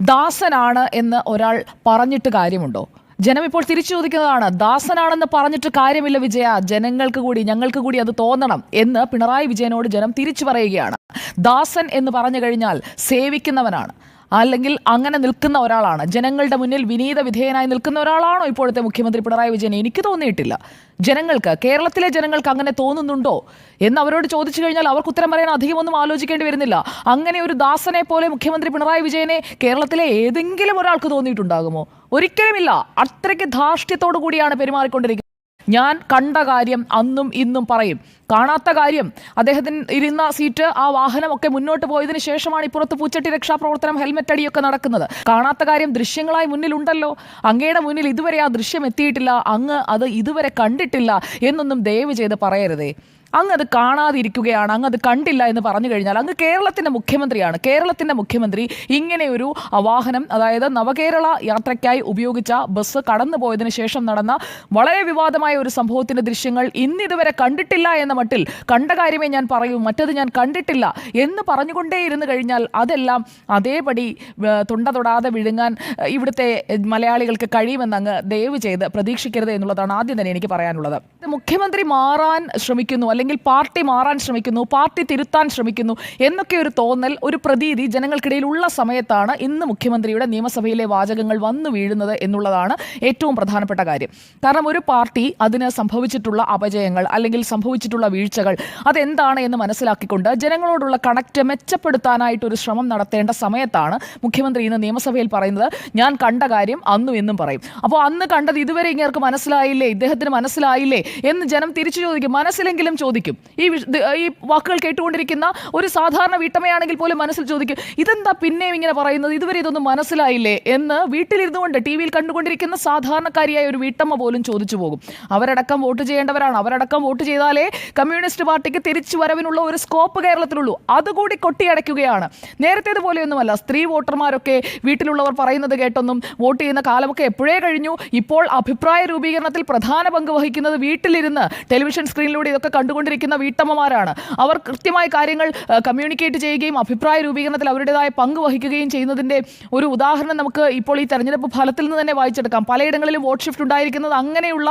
ദാസനാണ് എന്ന് ഒരാൾ പറഞ്ഞിട്ട് കാര്യമുണ്ടോ? ജനം ഇപ്പോൾ തിരിച്ചു ചോദിക്കുന്നതാണ് ദാസനാണെന്ന് പറഞ്ഞിട്ട് കാര്യമില്ല വിജയ. ജനങ്ങൾക്ക് കൂടി ഞങ്ങൾക്ക് കൂടി അത് തോന്നണം എന്ന് പിണറായി വിജയനോട് ജനം തിരിച്ചു പറയുകയാണ്. ദാസൻ എന്ന് പറഞ്ഞു കഴിഞ്ഞാൽ സേവിക്കുന്നവനാണ്. അല്ലെങ്കിൽ അങ്ങനെ നിൽക്കുന്ന ഒരാളാണ്. ജനങ്ങളുടെ മുന്നിൽ വിനീത വിധേയനായി നിൽക്കുന്ന ഒരാളാണോ ഇപ്പോഴത്തെ മുഖ്യമന്ത്രി പിണറായി വിജയൻ? എനിക്ക് തോന്നിയിട്ടില്ല. ജനങ്ങൾക്ക് കേരളത്തിലെ ജനങ്ങൾക്ക് അങ്ങനെ തോന്നുന്നുണ്ടോ? എന്ന് അവരോട് ചോദിച്ചു കഴിഞ്ഞാൽ അവർക്ക് ഉത്തരം പറയാൻ അധികമൊന്നും ആലോചിക്കേണ്ടി വരുന്നില്ല. അങ്ങനെ ഒരു ദാസനെ പോലെ മുഖ്യമന്ത്രി പിണറായി വിജയനെ കേരളത്തിലെ ഏതെങ്കിലും ഒരാൾക്ക് തോന്നിയിട്ടുണ്ടാകുമോ? ഒരിക്കലുമില്ല. അത്രയ്ക്ക് ധാർഷ്ട്യത്തോടു കൂടിയാണ് പെരുമാറിക്കൊണ്ടിരിക്കുന്നത്. ഞാൻ കണ്ട കാര്യം അന്നും ഇന്നും പറയും. കാണാത്ത കാര്യം. അദ്ദേഹത്തിന് ഇരുന്ന സീറ്റ് ആ വാഹനമൊക്കെ മുന്നോട്ട് പോയതിനു ശേഷമാണ് ഇപ്പുറത്ത് പൂച്ചട്ടി രക്ഷാപ്രവർത്തനം ഹെൽമെറ്റ് അടിയൊക്കെ നടക്കുന്നത്. കാണാത്ത കാര്യം ദൃശ്യങ്ങളായി മുന്നിലുണ്ടല്ലോ. അങ്ങയുടെ മുന്നിൽ ഇതുവരെ ആ ദൃശ്യം എത്തിയിട്ടില്ല. അങ്ങ് അത് ഇതുവരെ കണ്ടിട്ടില്ല എന്നൊന്നും ദയവ് ചെയ്ത് പറയരുതേ. അങ്ങ് അത് കാണാതിരിക്കുകയാണ് അങ്ങ് അത് കണ്ടില്ല എന്ന് പറഞ്ഞു കഴിഞ്ഞാൽ അങ്ങ് കേരളത്തിന്റെ മുഖ്യമന്ത്രിയാണ്. കേരളത്തിന്റെ മുഖ്യമന്ത്രി ഇങ്ങനെയൊരു വാഹനം അതായത് നവകേരള യാത്രയ്ക്കായി ഉപയോഗിച്ച ബസ് കടന്നു പോയതിനു ശേഷം നടന്ന വളരെ വിവാദമായ ഒരു സംഭവത്തിന്റെ ദൃശ്യങ്ങൾ ഇന്നിതുവരെ കണ്ടിട്ടില്ല എന്ന മട്ടിൽ കണ്ട കാര്യമേ ഞാൻ പറയൂ മറ്റത് ഞാൻ കണ്ടിട്ടില്ല എന്ന് പറഞ്ഞുകൊണ്ടേ ഇരുന്നു കഴിഞ്ഞാൽ അതെല്ലാം അതേപടി തൊണ്ട തൊടാതെ വിഴുങ്ങാൻ ഇവിടുത്തെ മലയാളികൾക്ക് കഴിയുമെന്ന് അങ്ങ് ദയവ് ചെയ്ത് പ്രതീക്ഷിക്കരുത് എന്നുള്ളതാണ് ആദ്യം തന്നെ എനിക്ക് പറയാനുള്ളത്. മുഖ്യമന്ത്രി മാറാൻ ശ്രമിക്കുന്നു അല്ലെങ്കിൽ പാർട്ടി മാറാൻ ശ്രമിക്കുന്നു പാർട്ടി തിരുത്താൻ ശ്രമിക്കുന്നു എന്നൊക്കെ ഒരു തോന്നൽ ഒരു പ്രതീതി ജനങ്ങൾക്കിടയിൽ ഉള്ള സമയത്താണ് ഇന്ന് മുഖ്യമന്ത്രിയുടെ നിയമസഭയിലെ വാചകങ്ങൾ വന്നു വീഴുന്നത് എന്നുള്ളതാണ് ഏറ്റവും പ്രധാനപ്പെട്ട കാര്യം. കാരണം ഒരു പാർട്ടി അതിന് സംഭവിച്ചിട്ടുള്ള അപജയങ്ങൾ അല്ലെങ്കിൽ സംഭവിച്ചിട്ടുള്ള വീഴ്ചകൾ അതെന്താണ് എന്ന് മനസ്സിലാക്കിക്കൊണ്ട് ജനങ്ങളോടുള്ള കണക്റ്റ് മെച്ചപ്പെടുത്താനായിട്ട് ഒരു ശ്രമം നടത്തേണ്ട സമയത്താണ് മുഖ്യമന്ത്രി ഇന്ന് നിയമസഭയിൽ പറയുന്നത് ഞാൻ കണ്ട കാര്യം അന്നും എന്നും പറയും. അപ്പോൾ അന്ന് കണ്ടത് ഇതുവരെ ഇങ്ങേർക്ക് മനസ്സിലായില്ലേ? ഇദ്ദേഹത്തിന് മനസ്സിലായില്ലേ? എന്ന് ജനം തിരിച്ചു ചോദിക്കും. മനസ്സിലെങ്കിലും ചോദിക്കും. ഈ വിഷ- ഈ വാക്കുകൾ കേട്ടുകൊണ്ടിരിക്കുന്ന ഒരു സാധാരണ വീട്ടമ്മയാണെങ്കിൽ പോലും മനസ്സിൽ ചോദിക്കും ഇതെന്താ പിന്നെയും ഇങ്ങനെ പറയുന്നത്? ഇതുവരെ ഇതൊന്നും മനസ്സിലായില്ലേ? എന്ന് വീട്ടിലിരുന്നു കൊണ്ട് ടി വിയിൽ കണ്ടുകൊണ്ടിരിക്കുന്ന സാധാരണക്കാരിയായ ഒരു വീട്ടമ്മ പോലും ചോദിച്ചു പോകും. അവരടക്കം വോട്ട് ചെയ്യേണ്ടവരാണ്. അവരടക്കം വോട്ട് ചെയ്താലേ കമ്മ്യൂണിസ്റ്റ് പാർട്ടിക്ക് തിരിച്ചു വരവിനുള്ള ഒരു സ്കോപ്പ് കേരളത്തിലുള്ളൂ. അതുകൂടി കൊട്ടിയടയ്ക്കുകയാണ്. നേരത്തേതുപോലെയൊന്നുമല്ല. സ്ത്രീ വോട്ടർമാരൊക്കെ വീട്ടിലുള്ളവർ പറയുന്നത് കേട്ടൊന്നും വോട്ട് ചെയ്യുന്ന കാലമൊക്കെ എപ്പോഴേ കഴിഞ്ഞു? ഇപ്പോൾ അഭിപ്രായ രൂപീകരണത്തിൽ പ്രധാന പങ്ക് വഹിക്കുന്നത് വീട്ടിലിരുന്ന് ടെലിവിഷൻ സ്ക്രീനിലൂടെ ഇതൊക്കെ കണ്ടുകൊണ്ടിരിക്കുന്ന വീട്ടമ്മമാരാണ്. അവർ കൃത്യമായ കാര്യങ്ങൾ കമ്മ്യൂണിക്കേറ്റ് ചെയ്യുകയും അഭിപ്രായ രൂപീകരണത്തിൽ അവരുടേതായ പങ്ക് വഹിക്കുകയും ചെയ്യുന്നതിന്റെ ഒരു ഉദാഹരണം നമുക്ക് ഇപ്പോൾ ഈ തെരഞ്ഞെടുപ്പ് ഫലത്തിൽ നിന്ന് തന്നെ വായിച്ചെടുക്കാം. പലയിടങ്ങളിലും വോട്ട് ഷിഫ്റ്റ് ഉണ്ടായിരിക്കുന്നത് അങ്ങനെയുള്ള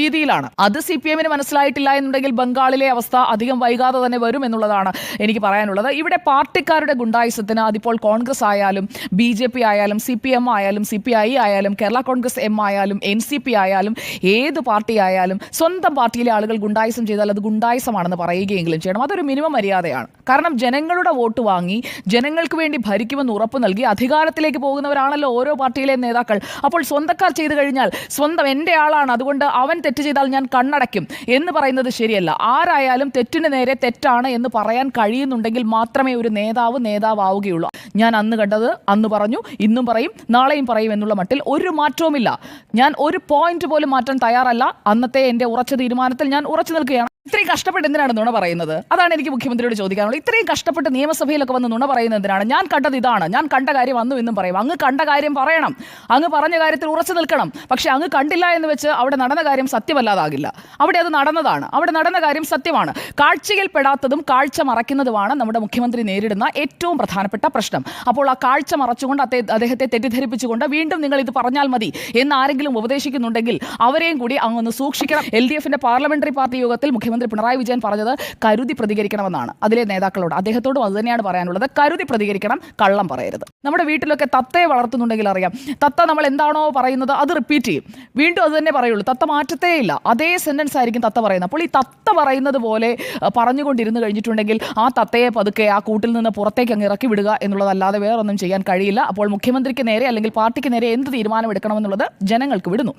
രീതിയിലാണ്. അത് സി പി എമ്മിന് മനസ്സിലായിട്ടില്ല എന്നുണ്ടെങ്കിൽ ബംഗാളിലെ അവസ്ഥ അധികം വൈകാതെ തന്നെ വരും എന്നുള്ളതാണ് എനിക്ക് പറയാനുള്ളത്. ഇവിടെ പാർട്ടിക്കാരുടെ ഗുണ്ടായുസത്തിന് അതിപ്പോൾ കോൺഗ്രസ് ആയാലും ബി ജെ പി ആയാലും സി പി എം ആയാലും സി പി ഐ ആയാലും കേരള കോൺഗ്രസ് എം ആയാലും എൻ സി പി ആയാലും ഏത് പാർട്ടി ആയാലും സ്വന്തം പാർട്ടിയിലെ ആളുകൾ ഗുണ്ടായുസം ചെയ്താൽ അത് ഗുണ്ടായുസമാണെന്ന് പറയുകയെങ്കിലും ചെയ്യണം. അതൊരു മിനിമം മര്യാദയാണ്. കാരണം ജനങ്ങളുടെ വോട്ട് വാങ്ങി ജനങ്ങൾക്ക് വേണ്ടി ഭരിക്കുമെന്ന് ഉറപ്പ് നൽകി അധികാരത്തിലേക്ക് പോകുന്നവരാണല്ലോ ഓരോ പാർട്ടിയിലെയും നേതാക്കൾ. അപ്പോൾ സ്വന്തക്കാർ ചെയ്തു കഴിഞ്ഞാൽ സ്വന്തം എന്റെ ആളാണ്. അതുകൊണ്ട് അവൻ തെറ്റ് ചെയ്താൽ ഞാൻ കണ്ണടയ്ക്കും എന്ന് പറയുന്നത് ശരിയല്ല. ആരായാലും തെറ്റിന് നേരെ തെറ്റാണ് എന്ന് പറയാൻ കഴിയുന്നുണ്ടെങ്കിൽ മാത്രമേ ഒരു നേതാവ് നേതാവാവുകയുള്ളൂ. ഞാൻ അന്ന് കണ്ടത് അന്ന് പറഞ്ഞു ഇന്നും പറയും നാളെയും പറയും എന്നുള്ള മട്ടിൽ ഒരു മാറ്റവുമില്ല. ഞാൻ ഒരു പോയിന്റ് പോലും മാറ്റാൻ തയ്യാറല്ല. അന്നത്തെ എന്റെ ഉറച്ച തീരുമാനത്തിൽ ഞാൻ ഉറച്ചു നിൽക്കുകയാണ്. ഇത്രയും കഷ്ടപ്പെട്ട് എന്തിനാണ് നുണ പറയുന്നത്? അതാണ് എനിക്ക് മുഖ്യമന്ത്രിയോട് ചോദിക്കാനുള്ളത്. ഇത്രയും കഷ്ടപ്പെട്ട് നിയമസഭയിലൊക്കെ വന്ന് നുണ പറയുന്നത് എന്തിനാണ്? ഞാൻ കണ്ടത് ഇതാണ്. ഞാൻ കണ്ട കാര്യം വന്നു എന്നും പറയും. അങ്ങ് കണ്ട കാര്യം പറയണം. അങ്ങ് പറഞ്ഞ കാര്യത്തിൽ ഉറച്ചു നിൽക്കണം. പക്ഷേ അങ്ങ് കണ്ടില്ല എന്ന് വെച്ച് അവിടെ നടന്ന കാര്യം സത്യമല്ലാതാകില്ല. അവിടെ അത് നടന്നതാണ്. അവിടെ നടന്ന കാര്യം സത്യമാണ്. കാഴ്ചയിൽ പെടാത്തതും കാഴ്ച മറയ്ക്കുന്നതുമാണ് നമ്മുടെ മുഖ്യമന്ത്രി നേരിടുന്ന ഏറ്റവും പ്രധാനപ്പെട്ട പ്രശ്നം. അപ്പോൾ ആ കാഴ്ച മറച്ചുകൊണ്ട് അദ്ദേഹത്തെ തെറ്റിദ്ധരിപ്പിച്ചുകൊണ്ട് വീണ്ടും നിങ്ങൾ ഇത് പറഞ്ഞാൽ മതി എന്ന് ആരെങ്കിലും ഉപദേശിക്കുന്നുണ്ടെങ്കിൽ അവരെയും കൂടി അങ്ങ് ഒന്ന് സൂക്ഷിക്കണം. എൽ ഡി എഫിന്റെ പാർലമെന്ററി പാർട്ടി യോഗത്തിൽ മുഖ്യമന്ത്രി പിണറായി വിജയൻ പറഞ്ഞത് കരുതി പ്രതികരിക്കണമെന്നാണ്. അതിലെ നേതാക്കളോട് അദ്ദേഹത്തോടും അത് തന്നെയാണ് പറയാനുള്ളത്. കരുതി പ്രതികരിക്കണം കള്ളം പറയരുത്. നമ്മുടെ വീട്ടിലൊക്കെ തത്തയെ വളർത്തുന്നുണ്ടെങ്കിൽ അറിയാം. തത്ത നമ്മൾ എന്താണോ പറയുന്നത് അത് റിപ്പീറ്റ് ചെയ്യും. വീണ്ടും അത് തന്നെ പറയുള്ളൂ. തത്ത മാറ്റത്തേ ഇല്ല. അതേ സെന്റൻസ് ആയിരിക്കും തത്ത പറയുന്നത്. അപ്പോൾ ഈ തത്ത പറയുന്നത് പോലെ പറഞ്ഞുകൊണ്ടിരുന്ന് കഴിഞ്ഞിട്ടുണ്ടെങ്കിൽ ആ തത്തയെ പതുക്കെ ആ കൂട്ടിൽ നിന്ന് പുറത്തേക്ക് അങ്ങ് ഇറക്കി വിടുക എന്നുള്ളതല്ലാതെ വേറൊന്നും ചെയ്യാൻ കഴിയില്ല. അപ്പോൾ മുഖ്യമന്ത്രിക്ക് നേരെ അല്ലെങ്കിൽ പാർട്ടിക്ക് നേരെ എന്ത് തീരുമാനം എടുക്കണമെന്നുള്ളത് ജനങ്ങൾക്ക് വിടുന്നു.